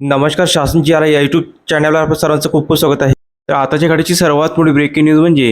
नमस्कार शासन जी आला या यूट्यूब चॅनलवर आपलं सर्वांचं खूप खूप स्वागत आहे. तर आताच्या घडीची सर्वात मोठी ब्रेकिंग न्यूज म्हणजे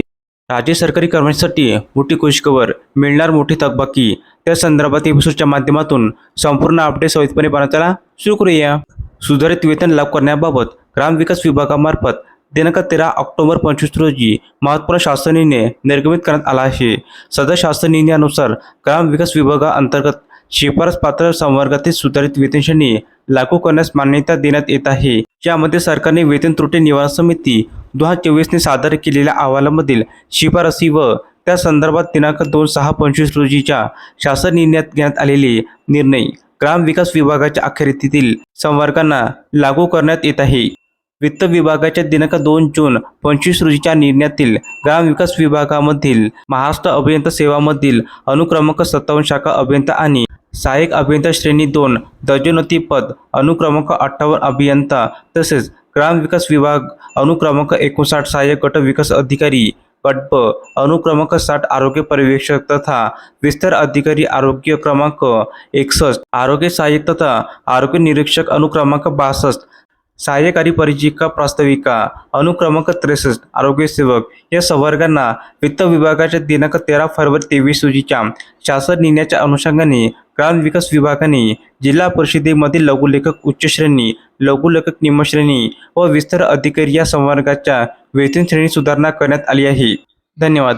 राज्य सरकारी कर्मचाऱ्यांसाठी मोठी खुशखबर मिळणार मोठी थकबाकी. त्या संदर्भात एपिसोडच्या माध्यमातून संपूर्ण अपडेट सविस्तरपणे पाहण्याला सुरू करूया. सुधारित वेतन लाभ करण्याबाबत ग्रामविकास विभागामार्फत दिनांक तेरा ऑक्टोबर पंचवीस रोजी महत्त्वपूर्ण शासन निर्णय निर्गमित करण्यात आला आहे. सदर शासन निर्णयानुसार ग्रामविकास विभागाअंतर्गत शिफारस पात्र संवर्गातील सुधारित वेतन श्रेणी लागू करण्यास मान्यता देण्यात येत आहे. ज्यामध्ये सरकारने वेतन त्रुटी निवारण समिती दोन हजार चोवीसने सादर केलेल्या अहवालामधील शिफारसी व त्या संदर्भात दिनांक दोन सहा पंचवीस रोजीच्या शासन निर्णयात घेण्यात आलेले निर्णय ग्रामविकास विभागाच्या अखेरीतील संवर्गांना लागू करण्यात येत आहे. वित्त विभागाच्या दिनांक दोन जून पंचवीस रोजीच्या निर्णयातील ग्रामविकास विभागामधील महाराष्ट्र अभियंता सेवामधील अनुक्रमांक सत्तावन्न शाखा अभियंता आणि सहाय्यक अभियंता श्रेणी दोन दर्जोन्नती पद अनुक्रमांक अठ्ठावन्न अभियंता तसेच ग्रामविकास विभाग अनुक्रमांक एकोणसाठ सहाय्यक गट विकास अधिकारी गट ब अनुक्रमांक साठ आरोग्य पर्यवेक्षक तथा विस्तार अधिकारी आरोग्य क्रमांक एकसष्ट आरोग्य सहाय्यक तथा आरोग्य निरीक्षक अनुक्रमांक बासष्ट सहाय्यकारी परिचिका प्रास्ताविका अनुक्रमांक त्रेसष्ट आरोग्य सेवक या संवर्गांना वित्त विभागाच्या दिनांक तेरा फरवरी तेवीस रोजीच्या शासन निर्णयाच्या अनुषंगाने ग्रामविकास विभागाने जिल्हा परिषदेमधील लघुलेखक उच्च श्रेणी लघुलेखक निम्नश्रेणी व विस्तार अधिकारी या संवर्गाच्या वेतन श्रेणी सुधारणा करण्यात आली आहे. धन्यवाद.